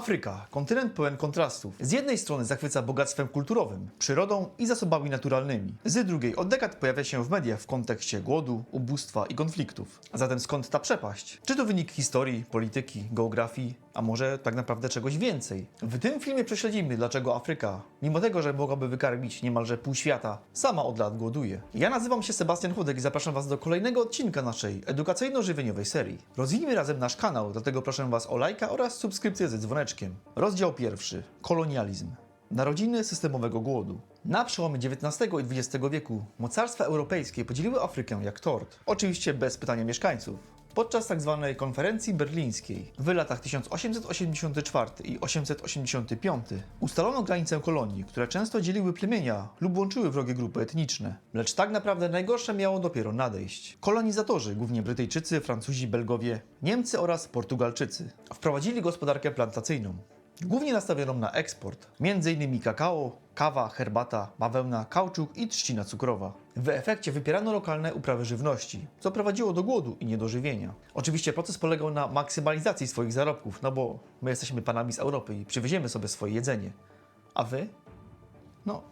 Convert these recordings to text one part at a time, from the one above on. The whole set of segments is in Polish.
Afryka, kontynent pełen kontrastów. Z jednej strony zachwyca bogactwem kulturowym, przyrodą i zasobami naturalnymi. Z drugiej od dekad pojawia się w mediach w kontekście głodu, ubóstwa i konfliktów. A zatem skąd ta przepaść? Czy to wynik historii, polityki, geografii, a może tak naprawdę czegoś więcej? W tym filmie prześledzimy, dlaczego Afryka, mimo tego, że mogłaby wykarmić niemalże pół świata, sama od lat głoduje. Ja nazywam się Sebastian Chudek i zapraszam Was do kolejnego odcinka naszej edukacyjno-żywieniowej serii. Rozwijmy razem nasz kanał, dlatego proszę Was o lajka oraz subskrypcję ze dzwoneczkiem. Rozdział pierwszy. Kolonializm. Narodziny systemowego głodu. Na przełomie XIX i XX wieku mocarstwa europejskie podzieliły Afrykę jak tort. Oczywiście bez pytania mieszkańców. Podczas tzw. konferencji berlińskiej w latach 1884 i 885 ustalono granice kolonii, które często dzieliły plemienia lub łączyły wrogie grupy etniczne. Lecz tak naprawdę najgorsze miało dopiero nadejść. Kolonizatorzy, głównie Brytyjczycy, Francuzi, Belgowie, Niemcy oraz Portugalczycy, wprowadzili gospodarkę plantacyjną. Głównie nastawioną na eksport, m.in. kakao, kawa, herbata, bawełna, kauczuk i trzcina cukrowa. W efekcie wypierano lokalne uprawy żywności, co prowadziło do głodu i niedożywienia. Oczywiście proces polegał na maksymalizacji swoich zarobków, no bo my jesteśmy panami z Europy i przywieziemy sobie swoje jedzenie. A wy? No,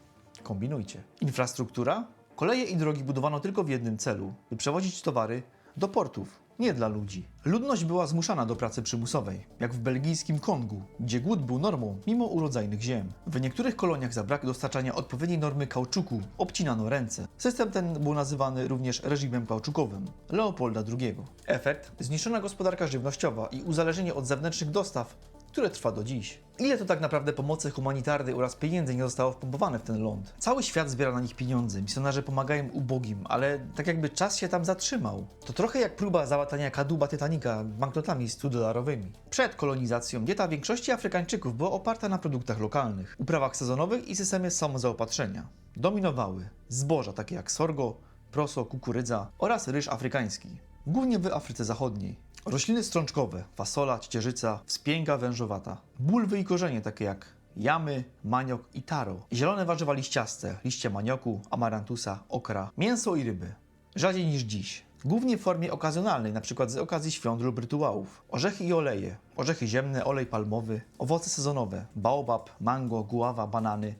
kombinujcie. Infrastruktura? Koleje i drogi budowano tylko w jednym celu, by przewozić towary do portów, nie dla ludzi. Ludność była zmuszana do pracy przymusowej, jak w belgijskim Kongu, gdzie głód był normą mimo urodzajnych ziem. W niektórych koloniach za brak dostarczania odpowiedniej normy kauczuku obcinano ręce. System ten był nazywany również reżimem kauczukowym Leopolda II. Efekt? Zniszczona gospodarka żywnościowa i uzależnienie od zewnętrznych dostaw które trwa do dziś. Ile to tak naprawdę pomocy humanitarnej oraz pieniędzy nie zostało wpompowane w ten ląd? Cały świat zbiera na nich pieniądze, misjonarze pomagają ubogim, ale tak jakby czas się tam zatrzymał. To trochę jak próba załatania kadłuba Titanica banknotami 100-dolarowymi. Przed kolonizacją dieta większości Afrykańczyków była oparta na produktach lokalnych, uprawach sezonowych i systemie samozaopatrzenia. Dominowały zboża takie jak sorgo, proso, kukurydza oraz ryż afrykański, głównie w Afryce Zachodniej. Rośliny strączkowe, fasola, ciecierzyca, wspięga wężowata. Bulwy i korzenie takie jak jamy, maniok i taro. Zielone warzywa liściaste, liście manioku, amarantusa, okra, mięso i ryby. Rzadziej niż dziś. Głównie w formie okazjonalnej, np. z okazji świąt lub rytuałów. Orzechy i oleje. Orzechy ziemne, olej palmowy, owoce sezonowe, baobab, mango, guawa, banany,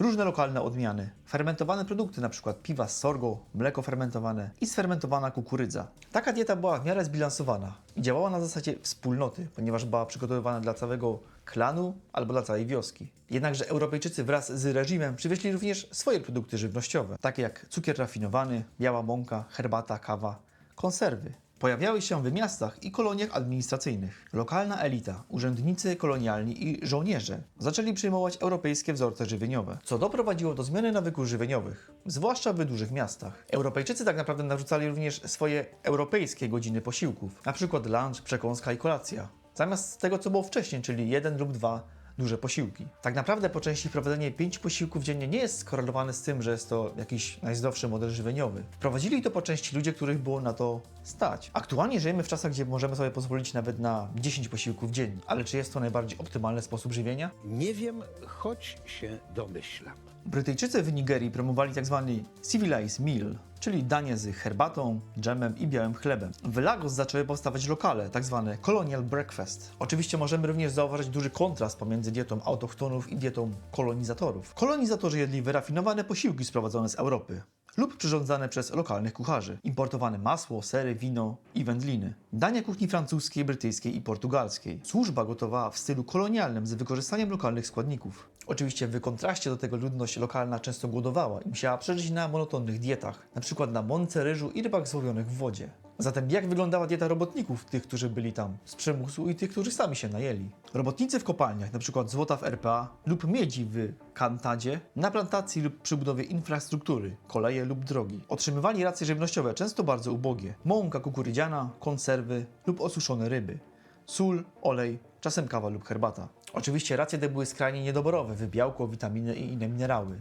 Różne lokalne odmiany, fermentowane produkty, np. piwa z sorgo, mleko fermentowane i sfermentowana kukurydza. Taka dieta była w miarę zbilansowana i działała na zasadzie wspólnoty, ponieważ była przygotowywana dla całego klanu albo dla całej wioski. Jednakże Europejczycy wraz z reżimem przywieźli również swoje produkty żywnościowe, takie jak cukier rafinowany, biała mąka, herbata, kawa, konserwy. Pojawiały się w miastach i koloniach administracyjnych. Lokalna elita, urzędnicy kolonialni i żołnierze zaczęli przyjmować europejskie wzorce żywieniowe, co doprowadziło do zmiany nawyków żywieniowych, zwłaszcza w dużych miastach. Europejczycy tak naprawdę narzucali również swoje europejskie godziny posiłków, przykład lunch, przekąska i kolacja. Zamiast tego, co było wcześniej, czyli jeden lub dwa duże posiłki. Tak naprawdę po części wprowadzenie pięciu posiłków dziennie nie jest skorelowane z tym, że jest to jakiś najzdrowszy model żywieniowy. Wprowadzili to po części ludzie, których było na to stać. Aktualnie żyjemy w czasach, gdzie możemy sobie pozwolić nawet na 10 posiłków dziennie, ale czy jest to najbardziej optymalny sposób żywienia? Nie wiem, choć się domyślam. Brytyjczycy w Nigerii promowali tzw. civilized meal, czyli danie z herbatą, dżemem i białym chlebem. W Lagos zaczęły powstawać lokale, tzw. colonial breakfast. Oczywiście możemy również zauważyć duży kontrast pomiędzy dietą autochtonów i dietą kolonizatorów. Kolonizatorzy jedli wyrafinowane posiłki sprowadzone z Europy lub przyrządzane przez lokalnych kucharzy. Importowane masło, sery, wino i wędliny. Dania kuchni francuskiej, brytyjskiej i portugalskiej. Służba gotowała w stylu kolonialnym z wykorzystaniem lokalnych składników. Oczywiście w kontraście do tego ludność lokalna często głodowała i musiała przeżyć na monotonnych dietach, np. na mące, ryżu i rybach złowionych w wodzie. Zatem jak wyglądała dieta robotników, tych, którzy byli tam z przymusu i tych, którzy sami się najęli? Robotnicy w kopalniach, np. złota w RPA lub miedzi w Kantadzie, na plantacji lub przy budowie infrastruktury, koleje lub drogi, otrzymywali racje żywnościowe, często bardzo ubogie. Mąka kukurydziana, konserwy lub osuszone ryby. Sól, olej, czasem kawa lub herbata. Oczywiście racje te były skrajnie niedoborowe w białko, witaminy i inne minerały,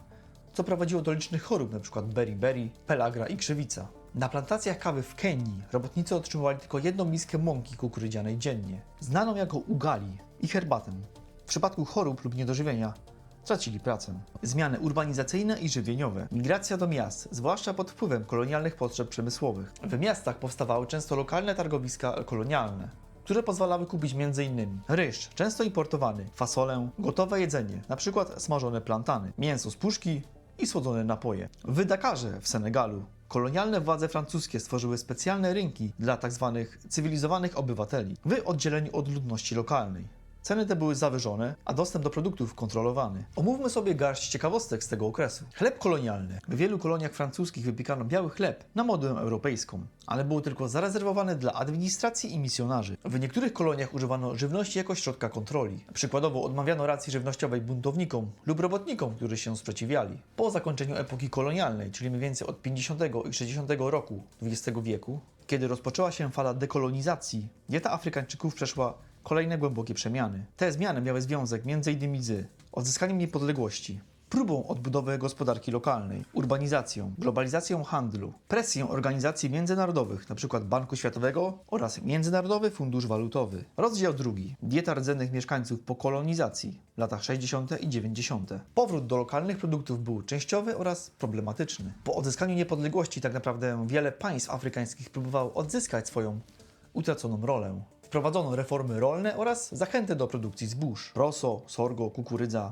co prowadziło do licznych chorób, np. beriberi, pelagra i krzywica. Na plantacjach kawy w Kenii robotnicy otrzymywali tylko jedną miskę mąki kukurydzianej dziennie, znaną jako ugali i herbatę. W przypadku chorób lub niedożywienia tracili pracę. Zmiany urbanizacyjne i żywieniowe, migracja do miast, zwłaszcza pod wpływem kolonialnych potrzeb przemysłowych. W miastach powstawały często lokalne targowiska kolonialne, które pozwalały kupić m.in. ryż, często importowany, fasolę, gotowe jedzenie, np. smażone plantany, mięso z puszki i słodzone napoje. W Dakarze w Senegalu kolonialne władze francuskie stworzyły specjalne rynki dla tzw. cywilizowanych obywateli w oddzieleniu od ludności lokalnej. Ceny te były zawyżone, a dostęp do produktów kontrolowany. Omówmy sobie garść ciekawostek z tego okresu. Chleb kolonialny. W wielu koloniach francuskich wypiekano biały chleb na modę europejską, ale było tylko zarezerwowane dla administracji i misjonarzy. W niektórych koloniach używano żywności jako środka kontroli. Przykładowo odmawiano racji żywnościowej buntownikom lub robotnikom, którzy się sprzeciwiali. Po zakończeniu epoki kolonialnej, czyli mniej więcej od 50 i 60 roku XX wieku, kiedy rozpoczęła się fala dekolonizacji, dieta Afrykańczyków przeszła kolejne głębokie przemiany. Te zmiany miały związek m.in. z odzyskaniem niepodległości, próbą odbudowy gospodarki lokalnej, urbanizacją, globalizacją handlu, presją organizacji międzynarodowych, np. Banku Światowego oraz Międzynarodowy Fundusz Walutowy. Rozdział drugi. Dieta rdzennych mieszkańców po kolonizacji latach 60. i 90. Powrót do lokalnych produktów był częściowy oraz problematyczny. Po odzyskaniu niepodległości tak naprawdę wiele państw afrykańskich próbowało odzyskać swoją utraconą rolę. Wprowadzono reformy rolne oraz zachęty do produkcji zbóż, roso, sorgo, kukurydza,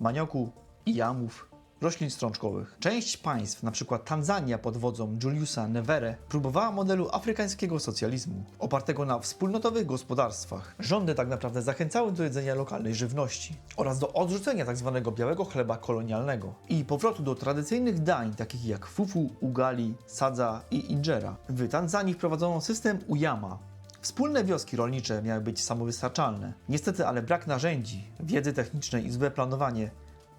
manioku i jamów, roślin strączkowych. Część państw, np. Tanzania pod wodzą Juliusa Nevere, próbowała modelu afrykańskiego socjalizmu, opartego na wspólnotowych gospodarstwach. Rządy tak naprawdę zachęcały do jedzenia lokalnej żywności oraz do odrzucenia tzw. białego chleba kolonialnego i powrotu do tradycyjnych dań takich jak fufu, ugali, sadza i injera. W Tanzanii wprowadzono system uyama, Wspólne wioski rolnicze miały być samowystarczalne. Niestety, ale brak narzędzi, wiedzy technicznej i złe planowanie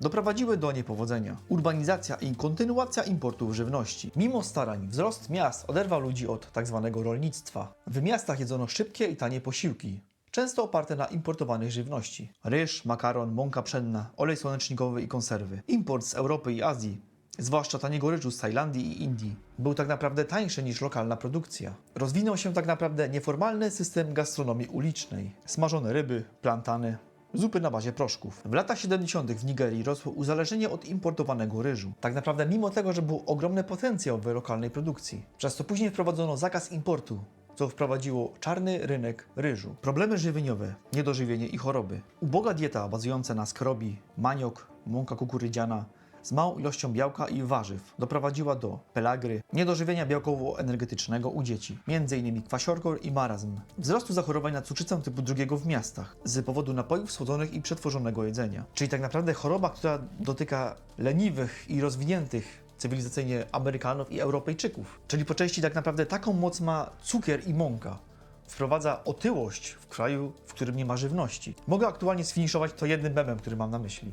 doprowadziły do niepowodzenia. Urbanizacja i kontynuacja importu żywności. Mimo starań, wzrost miast oderwał ludzi od tzw. rolnictwa. W miastach jedzono szybkie i tanie posiłki, często oparte na importowanej żywności. Ryż, makaron, mąka pszenna, olej słonecznikowy i konserwy. Import z Europy i Azji zwłaszcza taniego ryżu z Tajlandii i Indii, był tak naprawdę tańszy niż lokalna produkcja. Rozwinął się tak naprawdę nieformalny system gastronomii ulicznej. Smażone ryby, plantany, zupy na bazie proszków. W latach 70. w Nigerii rosło uzależnienie od importowanego ryżu. Tak naprawdę mimo tego, że był ogromny potencjał w lokalnej produkcji. Przez to później wprowadzono zakaz importu, co wprowadziło czarny rynek ryżu. Problemy żywieniowe, niedożywienie i choroby. Uboga dieta bazująca na skrobi, maniok, mąka kukurydziana, z małą ilością białka i warzyw doprowadziła do pelagry, niedożywienia białkowo-energetycznego u dzieci, m.in. kwasiorkor i marazm, wzrostu zachorowań na cukrzycę typu drugiego w miastach z powodu napojów słodzonych i przetworzonego jedzenia. Czyli tak naprawdę choroba, która dotyka leniwych i rozwiniętych cywilizacyjnie Amerykanów i Europejczyków. Czyli po części tak naprawdę taką moc ma cukier i mąka. Wprowadza otyłość w kraju, w którym nie ma żywności. Mogę aktualnie sfiniszować to jednym memem, który mam na myśli.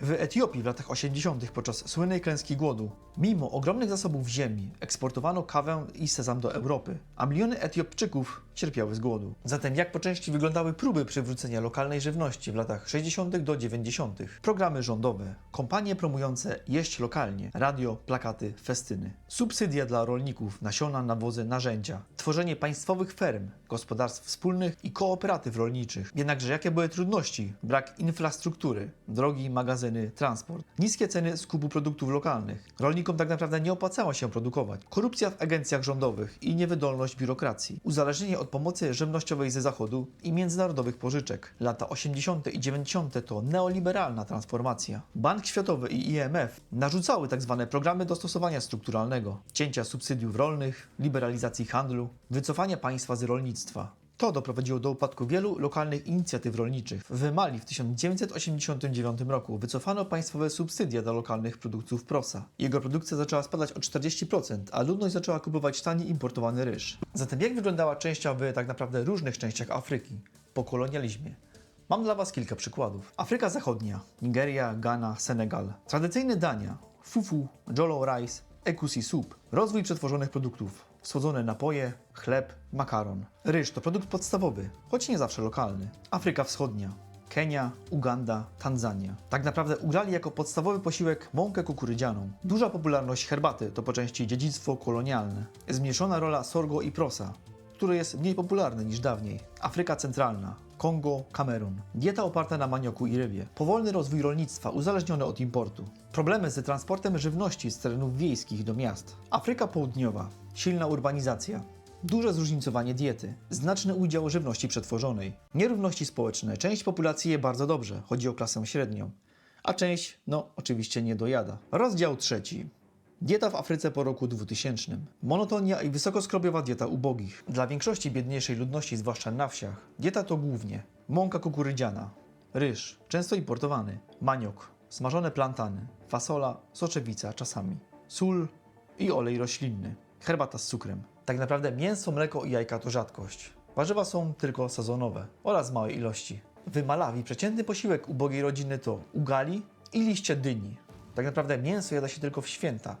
W Etiopii w latach 80. podczas słynnej klęski głodu, mimo ogromnych zasobów ziemi, eksportowano kawę i sezam do Europy, a miliony Etiopczyków cierpiały z głodu. Zatem jak po części wyglądały próby przywrócenia lokalnej żywności w latach 60. do 90. Programy rządowe, kompanie promujące jeść lokalnie, radio, plakaty, festyny, subsydia dla rolników, nasiona, nawozy, narzędzia, tworzenie państwowych ferm, gospodarstw wspólnych i kooperatyw rolniczych. Jednakże jakie były trudności? Brak infrastruktury, drogi, magazyny, transport, niskie ceny skupu produktów lokalnych. Rolnikom tak naprawdę nie opłacało się produkować. Korupcja w agencjach rządowych i niewydolność biurokracji. Uzależnienie od pomocy żywnościowej ze zachodu i międzynarodowych pożyczek. Lata 80. i 90. to neoliberalna transformacja. Bank Światowy i IMF narzucały tzw. programy dostosowania strukturalnego, cięcia subsydiów rolnych, liberalizacji handlu, wycofania państwa z rolnictwa. To doprowadziło do upadku wielu lokalnych inicjatyw rolniczych. W Mali w 1989 roku wycofano państwowe subsydia dla lokalnych produktów prosa. Jego produkcja zaczęła spadać o 40%, a ludność zaczęła kupować tani importowany ryż. Zatem jak wyglądała część w tak naprawdę różnych częściach Afryki po kolonializmie? Mam dla Was kilka przykładów. Afryka Zachodnia, Nigeria, Ghana, Senegal. Tradycyjne dania, fufu, jollof rice, ekusi soup, rozwój przetworzonych produktów, słodzone napoje, chleb, makaron. Ryż to produkt podstawowy, choć nie zawsze lokalny. Afryka Wschodnia, Kenia, Uganda, Tanzania. Tak naprawdę ugrali jako podstawowy posiłek mąkę kukurydzianą. Duża popularność herbaty to po części dziedzictwo kolonialne. Zmniejszona rola sorgo i prosa, który jest mniej popularny niż dawniej. Afryka Centralna, Kongo, Kamerun. Dieta oparta na manioku i rybie. Powolny rozwój rolnictwa uzależniony od importu. Problemy z transportem żywności z terenów wiejskich do miast. Afryka Południowa. Silna urbanizacja. Duże zróżnicowanie diety, znaczny udział żywności przetworzonej, nierówności społeczne. Część populacji je bardzo dobrze, chodzi o klasę średnią, a część, no oczywiście nie dojada. Rozdział trzeci. Dieta w Afryce po roku 2000. Monotonia i wysokoskrobiowa dieta ubogich. Dla większości biedniejszej ludności, zwłaszcza na wsiach, dieta to głównie mąka kukurydziana, ryż, często importowany, maniok, smażone plantany, fasola, soczewica czasami, sól i olej roślinny, herbata z cukrem. Tak naprawdę mięso, mleko i jajka to rzadkość. Warzywa są tylko sezonowe oraz w małej ilości. W Malawi przeciętny posiłek ubogiej rodziny to ugali i liście dyni. Tak naprawdę mięso jada się tylko w święta,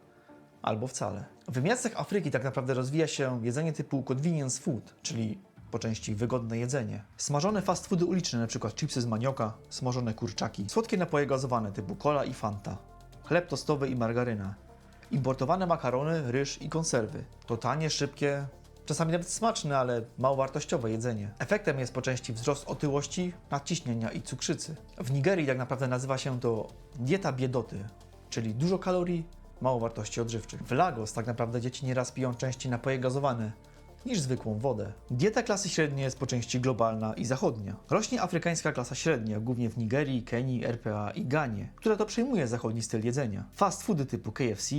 albo wcale. W miastach Afryki tak naprawdę rozwija się jedzenie typu convenience food, czyli po części wygodne jedzenie. Smażone fast foody uliczne, np. chipsy z manioka, smażone kurczaki, słodkie napoje gazowane typu cola i fanta, chleb tostowy i margaryna, importowane makarony, ryż i konserwy. To tanie, szybkie, czasami nawet smaczne, ale mało wartościowe jedzenie. Efektem jest po części wzrost otyłości, nadciśnienia i cukrzycy. W Nigerii tak naprawdę nazywa się to dieta biedoty, czyli dużo kalorii, mało wartości odżywczych. W Lagos tak naprawdę dzieci nieraz piją częściej napoje gazowane niż zwykłą wodę. Dieta klasy średniej jest po części globalna i zachodnia. Rośnie afrykańska klasa średnia, głównie w Nigerii, Kenii, RPA i Ganie, która to przejmuje zachodni styl jedzenia. Fast foody typu KFC,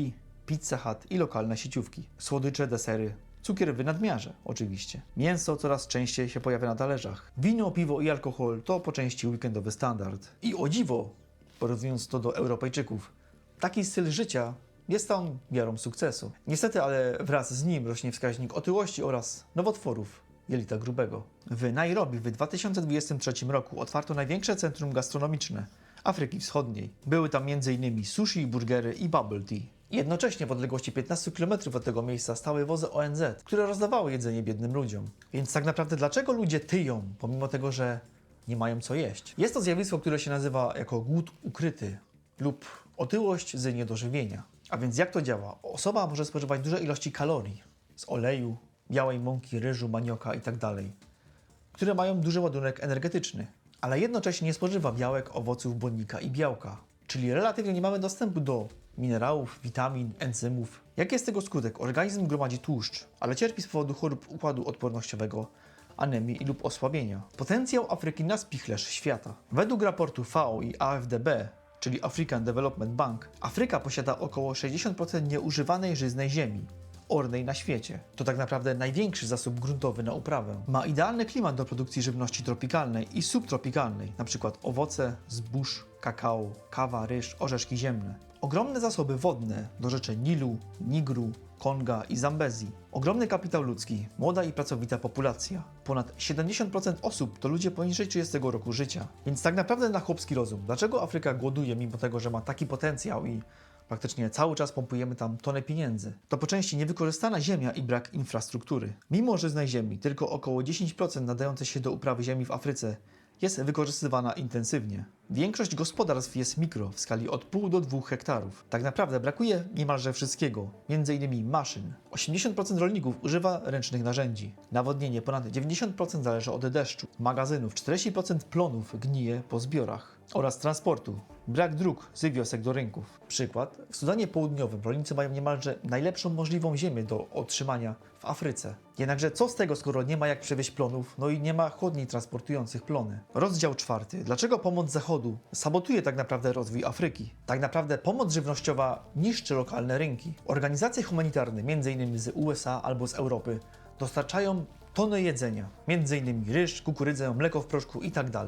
Pizza Hut i lokalne sieciówki. Słodycze, desery, Cukier w nadmiarze, oczywiście. Mięso coraz częściej się pojawia na talerzach. Wino, piwo i alkohol to po części weekendowy standard. I o dziwo, porównując to do Europejczyków, taki styl życia jest tam miarą sukcesu. Niestety, ale wraz z nim rośnie wskaźnik otyłości oraz nowotworów jelita grubego. W Nairobi w 2023 roku otwarto największe centrum gastronomiczne Afryki Wschodniej. Były tam m.in. sushi, burgery i bubble tea. Jednocześnie w odległości 15 km od tego miejsca stały wozy ONZ, które rozdawały jedzenie biednym ludziom. Więc tak naprawdę dlaczego ludzie tyją, pomimo tego, że nie mają co jeść? Jest to zjawisko, które się nazywa jako głód ukryty lub otyłość z niedożywienia. A więc jak to działa? Osoba może spożywać duże ilości kalorii z oleju, białej mąki, ryżu, manioka itd., które mają duży ładunek energetyczny, ale jednocześnie nie spożywa białek, owoców, błonnika i białka, czyli relatywnie nie mamy dostępu do minerałów, witamin, enzymów. Jaki jest tego skutek? Organizm gromadzi tłuszcz, ale cierpi z powodu chorób układu odpornościowego, anemii lub osłabienia. Potencjał Afryki na spichlerz świata. Według raportu FAO i AFDB, czyli African Development Bank, Afryka posiada około 60% nieużywanej żyznej ziemi ornej na świecie. To tak naprawdę największy zasób gruntowy na uprawę. Ma idealny klimat do produkcji żywności tropikalnej i subtropikalnej, np. owoce, zbóż, kakao, kawa, ryż, orzeszki ziemne. Ogromne zasoby wodne do rzeczy Nilu, Nigru, Konga i Zambezji. Ogromny kapitał ludzki, młoda i pracowita populacja. Ponad 70% osób to ludzie poniżej 30 roku życia. Więc tak naprawdę na chłopski rozum, dlaczego Afryka głoduje mimo tego, że ma taki potencjał i Praktycznie cały czas pompujemy tam tonę pieniędzy. To po części niewykorzystana ziemia i brak infrastruktury. Mimo żyznej ziemi, tylko około 10% nadające się do uprawy ziemi w Afryce jest wykorzystywana intensywnie. Większość gospodarstw jest mikro, w skali od pół do 2 hektarów. Tak naprawdę brakuje niemalże wszystkiego, m.in. maszyn. 80% rolników używa ręcznych narzędzi. Nawodnienie ponad 90% zależy od deszczu. Magazynów 40% plonów gnije po zbiorach. Oraz transportu. Brak dróg z wiosek do rynków. Przykład. W Sudanie Południowym rolnicy mają niemalże najlepszą możliwą ziemię do otrzymania w Afryce. Jednakże co z tego, skoro nie ma jak przewieźć plonów, no i nie ma chłodni transportujących plony? Rozdział czwarty. Dlaczego pomoc Zachodu sabotuje tak naprawdę rozwój Afryki? Tak naprawdę pomoc żywnościowa niszczy lokalne rynki. Organizacje humanitarne, m.in. z USA albo z Europy, dostarczają tony jedzenia, m.in. ryż, kukurydzę, mleko w proszku itd.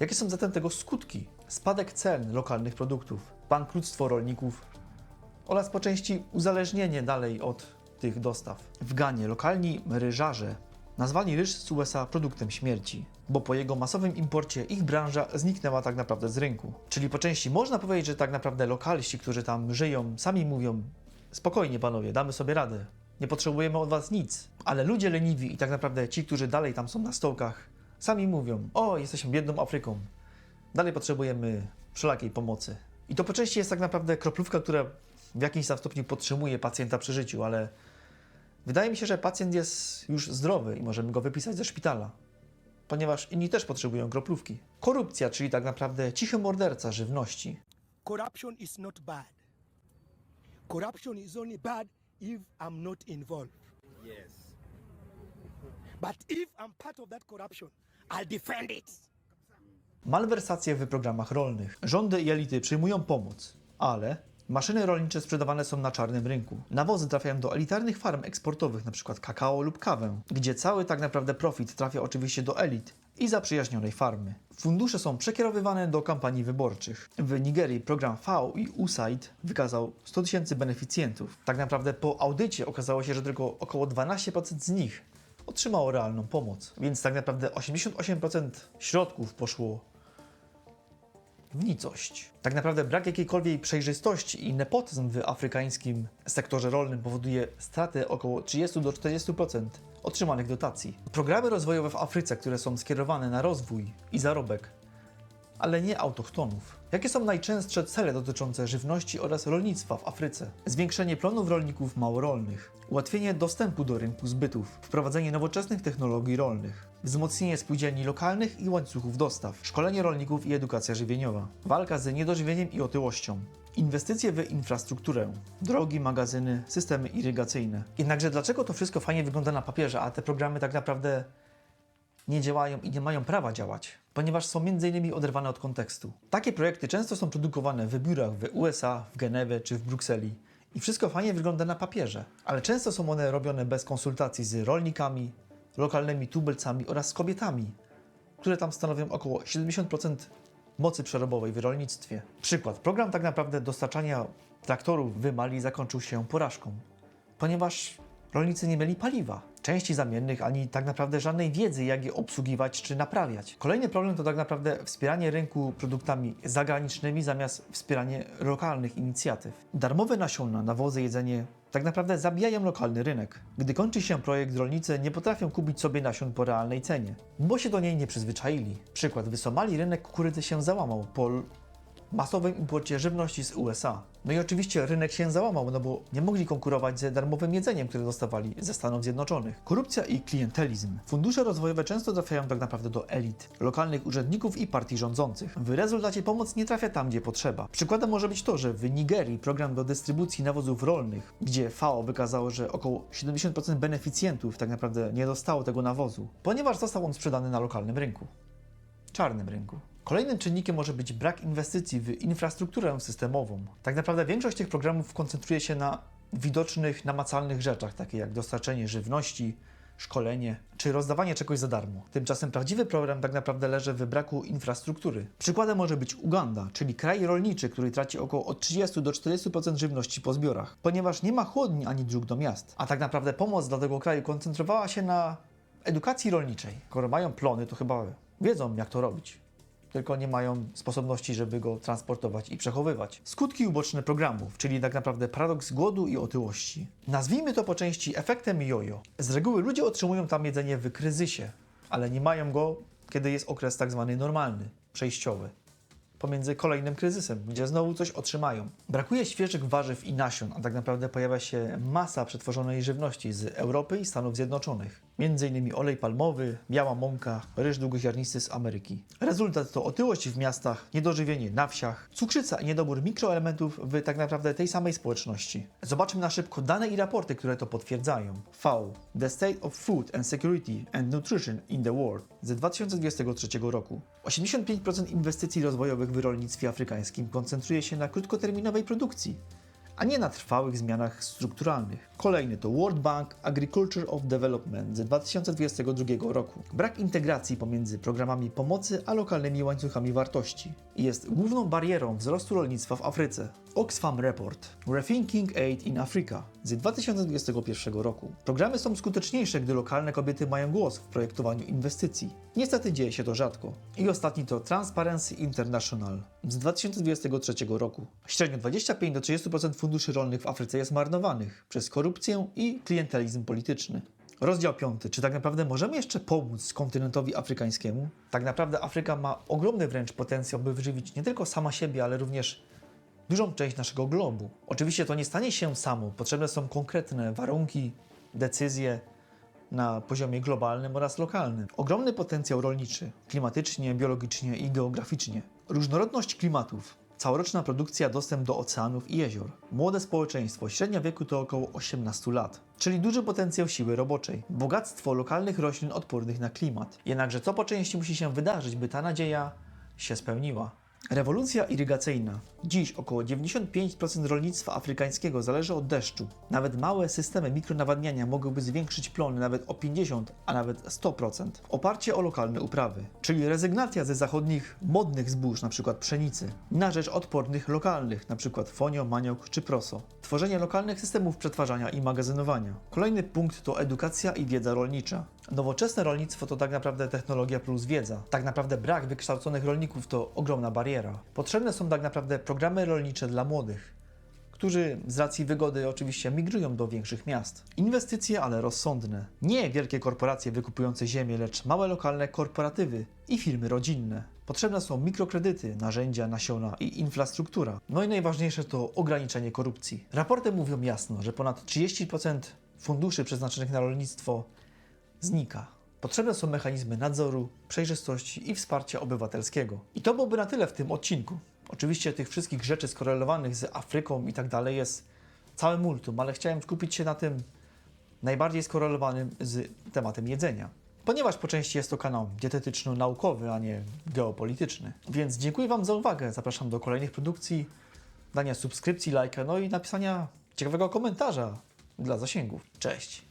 Jakie są zatem tego skutki? Spadek cen lokalnych produktów, bankructwo rolników oraz po części uzależnienie dalej od tych dostaw. W Ganie lokalni ryżarze nazwali ryż z USA produktem śmierci, bo po jego masowym imporcie ich branża zniknęła tak naprawdę z rynku. Czyli po części można powiedzieć, że tak naprawdę lokalści, którzy tam żyją, sami mówią: spokojnie panowie, damy sobie radę. Nie potrzebujemy od was nic. Ale ludzie leniwi i tak naprawdę ci, którzy dalej tam są na stołkach, sami mówią: O, jesteśmy biedną Afryką. Dalej potrzebujemy wszelakiej pomocy. I to po części jest tak naprawdę kroplówka, która w jakimś tam stopniu podtrzymuje pacjenta przy życiu, ale wydaje mi się, że pacjent jest już zdrowy i możemy go wypisać ze szpitala. Ponieważ inni też potrzebują kroplówki. Korupcja, czyli tak naprawdę cichy morderca żywności. corruption is not bad. Corruption is only bad if I'm not involved. Yes. But if I'm part of that corruption, I'll defend it. Malwersacje w programach rolnych. Rządy i elity przyjmują pomoc, ale maszyny rolnicze sprzedawane są na czarnym rynku. Nawozy trafiają do elitarnych farm eksportowych, np. kakao lub kawę, gdzie cały tak naprawdę profit trafia oczywiście do elit i zaprzyjaźnionej farmy. Fundusze są przekierowywane do kampanii wyborczych. W Nigerii program FAO i USAID wykazał 100 tysięcy beneficjentów. Tak naprawdę po audycie okazało się, że tylko około 12% z nich otrzymało realną pomoc. Więc tak naprawdę 88% środków poszło w nicość. Tak naprawdę brak jakiejkolwiek przejrzystości i nepotyzm w afrykańskim sektorze rolnym powoduje straty około 30 do 40% otrzymanych dotacji. Programy rozwojowe w Afryce, które są skierowane na rozwój i zarobek, ale nie autochtonów. Jakie są najczęstsze cele dotyczące żywności oraz rolnictwa w Afryce? Zwiększenie plonów rolników małorolnych, ułatwienie dostępu do rynku zbytów, wprowadzenie nowoczesnych technologii rolnych, wzmocnienie spółdzielni lokalnych i łańcuchów dostaw, szkolenie rolników i edukacja żywieniowa, walka z niedożywieniem i otyłością, inwestycje w infrastrukturę, drogi, magazyny, systemy irygacyjne. Jednakże dlaczego to wszystko fajnie wygląda na papierze, a te programy tak naprawdę nie działają i nie mają prawa działać, ponieważ są m.in. oderwane od kontekstu. Takie projekty często są produkowane w biurach w USA, w Genewie czy w Brukseli i wszystko fajnie wygląda na papierze, ale często są one robione bez konsultacji z rolnikami, lokalnymi tubylcami oraz kobietami, które tam stanowią około 70% mocy przerobowej w rolnictwie. Przykład. Program tak naprawdę dostarczania traktorów w Mali zakończył się porażką, ponieważ rolnicy nie mieli paliwa, części zamiennych, ani tak naprawdę żadnej wiedzy, jak je obsługiwać czy naprawiać. Kolejny problem to tak naprawdę wspieranie rynku produktami zagranicznymi zamiast wspieranie lokalnych inicjatyw. Darmowe nasiona, nawozy, jedzenie tak naprawdę zabijają lokalny rynek. Gdy kończy się projekt, rolnicy nie potrafią kupić sobie nasion po realnej cenie, bo się do niej nie przyzwyczaili. Przykład, w Somalii rynek kukurydzy się załamał po masowym imporcie żywności z USA. No i oczywiście rynek się załamał, no bo nie mogli konkurować ze darmowym jedzeniem, które dostawali ze Stanów Zjednoczonych. Korupcja i klientelizm. Fundusze rozwojowe często trafiają tak naprawdę do elit, lokalnych urzędników i partii rządzących. W rezultacie pomoc nie trafia tam, gdzie potrzeba. Przykładem może być to, że w Nigerii program do dystrybucji nawozów rolnych, gdzie FAO wykazało, że około 70% beneficjentów tak naprawdę nie dostało tego nawozu, ponieważ został on sprzedany na lokalnym rynku czarnym rynku. Kolejnym czynnikiem może być brak inwestycji w infrastrukturę systemową. Tak naprawdę większość tych programów koncentruje się na widocznych, namacalnych rzeczach, takie jak dostarczenie żywności, szkolenie czy rozdawanie czegoś za darmo. Tymczasem prawdziwy problem tak naprawdę leży w braku infrastruktury. Przykładem może być Uganda, czyli kraj rolniczy, który traci około od 30 do 40% żywności po zbiorach, ponieważ nie ma chłodni ani dróg do miast. A tak naprawdę pomoc dla tego kraju koncentrowała się na edukacji rolniczej. Skoro mają plony, to chyba wiedzą, jak to robić. Tylko nie mają sposobności, żeby go transportować i przechowywać. Skutki uboczne programów, czyli tak naprawdę paradoks głodu i otyłości. Nazwijmy to po części efektem jojo. Z reguły ludzie otrzymują tam jedzenie w kryzysie, ale nie mają go, kiedy jest okres tak zwany normalny, przejściowy pomiędzy kolejnym kryzysem, gdzie znowu coś otrzymają. Brakuje świeżych warzyw i nasion, a tak naprawdę pojawia się masa przetworzonej żywności z Europy i Stanów Zjednoczonych. Innymi olej palmowy, biała mąka, ryż długoziarnisty z Ameryki. Rezultat to otyłość w miastach, niedożywienie na wsiach, cukrzyca i niedobór mikroelementów w tak naprawdę tej samej społeczności. Zobaczmy na szybko dane i raporty, które to potwierdzają. FAO The State of Food and Security and Nutrition in the World z 2023 roku. 85% inwestycji rozwojowych w rolnictwie afrykańskim koncentruje się na krótkoterminowej produkcji, a nie na trwałych zmianach strukturalnych. Kolejny to World Bank Agriculture of Development z 2022 roku. Brak integracji pomiędzy programami pomocy a lokalnymi łańcuchami wartości jest główną barierą wzrostu rolnictwa w Afryce. Oxfam Report Rethinking Aid in Africa z 2021 roku. Programy są skuteczniejsze, gdy lokalne kobiety mają głos w projektowaniu inwestycji. Niestety dzieje się to rzadko. I ostatni to Transparency International z 2023 roku. Średnio 25 do 30% funduszy rolnych w Afryce jest marnowanych przez korupcję i klientelizm polityczny. Rozdział 5. Czy tak naprawdę możemy jeszcze pomóc kontynentowi afrykańskiemu? Tak naprawdę Afryka ma ogromny wręcz potencjał, by wyżywić nie tylko sama siebie, ale również dużą część naszego globu. Oczywiście to nie stanie się samo. Potrzebne są konkretne warunki, decyzje na poziomie globalnym oraz lokalnym. Ogromny potencjał rolniczy, klimatycznie, biologicznie i geograficznie. Różnorodność klimatów, Całoroczna produkcja, dostęp do oceanów i jezior. Młode społeczeństwo, średnia wieku to około 18 lat. Czyli duży potencjał siły roboczej. Bogactwo lokalnych roślin odpornych na klimat. Jednakże co po części musi się wydarzyć, by ta nadzieja się spełniła? Rewolucja irygacyjna. Dziś około 95% rolnictwa afrykańskiego zależy od deszczu. Nawet małe systemy mikronawadniania mogłyby zwiększyć plony nawet o 50, a nawet 100%. Oparcie o lokalne uprawy, czyli rezygnacja ze zachodnich modnych zbóż, np. pszenicy, na rzecz odpornych lokalnych, np. fonio, maniok czy proso. Tworzenie lokalnych systemów przetwarzania i magazynowania. Kolejny punkt to edukacja i wiedza rolnicza. Nowoczesne rolnictwo to tak naprawdę technologia plus wiedza. Tak naprawdę brak wykształconych rolników to ogromna bariera. Potrzebne są tak naprawdę programy rolnicze dla młodych, którzy z racji wygody oczywiście migrują do większych miast. Inwestycje, ale rozsądne. Nie wielkie korporacje wykupujące ziemię, lecz małe lokalne korporatywy i firmy rodzinne. Potrzebne są mikrokredyty, narzędzia, nasiona i infrastruktura. No i najważniejsze to ograniczenie korupcji. Raporty mówią jasno, że ponad 30% funduszy przeznaczonych na rolnictwo znika. Potrzebne są mechanizmy nadzoru, przejrzystości i wsparcia obywatelskiego. I to byłoby na tyle w tym odcinku. Oczywiście tych wszystkich rzeczy skorelowanych z Afryką i tak dalej jest całe multum, ale chciałem skupić się na tym najbardziej skorelowanym z tematem jedzenia. Ponieważ po części jest to kanał dietetyczno-naukowy, a nie geopolityczny. Więc dziękuję Wam za uwagę. Zapraszam do kolejnych produkcji, dania subskrypcji, lajka, no i napisania ciekawego komentarza dla zasięgów. Cześć!